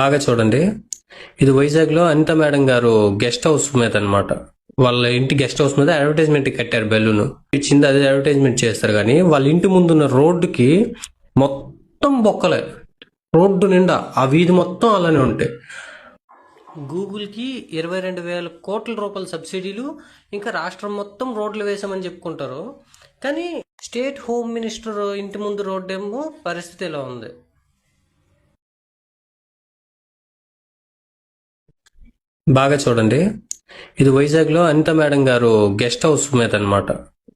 బాగా చూడండి. ఇది వైజాగ్లో అనిత మేడం గారు గెస్ట్ హౌస్ మీద అనమాట వాళ్ళ ఇంటి గెస్ట్ హౌస్ మీద అడ్వర్టైజ్మెంట్ కట్టారు బెలూన్. ఇచ్చింది అదే అడ్వర్టైజ్మెంట్ చేస్తారు కానీ వాళ్ళ ఇంటి ముందున్న రోడ్డుకి మొత్తం బొక్కలే. రోడ్డు నిండా ఆ వీధి మొత్తం అలానే ఉంటాయి గూగుల్కి ఇరవై రెండు వేల కోట్ల రూపాయల సబ్సిడీలు ఇంకా రాష్ట్రం మొత్తం రోడ్లు వేసామని చెప్పుకుంటారు. కానీ స్టేట్ హోమ్ మినిస్టర్ ఇంటి ముందు రోడ్డు ఏమో పరిస్థితి ఎలా ఉంది. బాగా చూడండి. ఇది వైజాగ్లో అనిత మేడం గారు గెస్ట్ హౌస్ మీద అనమాట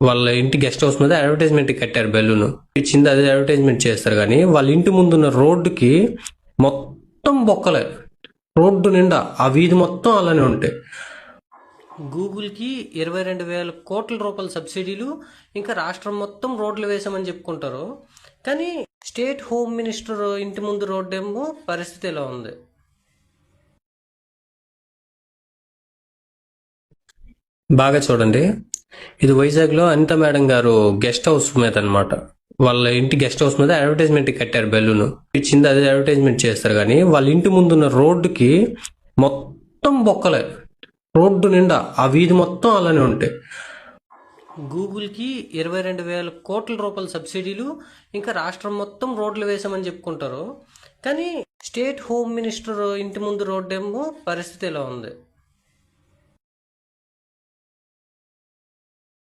వాళ్ళ ఇంటి గెస్ట్ హౌస్ మీద అడ్వర్టైజ్మెంట్ కట్టారు బెలూన్. ఇచ్చింది అదే అడ్వర్టైజ్మెంట్ చేస్తారు కానీ వాళ్ళ ఇంటి ముందున్న రోడ్డుకి మొత్తం బొక్కలే. రోడ్డు నిండా ఆ వీధి మొత్తం అలానే ఉంటాయి గూగుల్కి ఇరవై రెండు వేల కోట్ల రూపాయల సబ్సిడీలు ఇంకా రాష్ట్రం మొత్తం రోడ్లు వేసామని చెప్పుకుంటారు. కానీ స్టేట్ హోమ్ మినిస్టర్ ఇంటి ముందు రోడ్డు ఏమో పరిస్థితి ఎలా ఉంది? బాగా చూడండి. ఇది వైజాగ్లో అనిత మేడం గారు గెస్ట్ హౌస్ మీద అనమాట వాళ్ళ ఇంటి గెస్ట్ హౌస్ మీద అడ్వర్టైజ్మెంట్ కట్టారు బెలూన్. ఇచ్చింది అదే అడ్వర్టైజ్మెంట్ చేస్తారు కానీ వాళ్ళ ఇంటి ముందున్న రోడ్డుకి మొత్తం బొక్కలే. రోడ్డు నిండా ఆ వీధి మొత్తం అలానే ఉంటాయి గూగుల్కి ఇరవై రెండు వేల కోట్ల రూపాయల సబ్సిడీలు ఇంకా రాష్ట్రం మొత్తం రోడ్లు వేసామని చెప్పుకుంటారు. కానీ స్టేట్ హోమ్ మినిస్టర్ ఇంటి ముందు రోడ్డు ఏమో పరిస్థితి ఎలా ఉంది.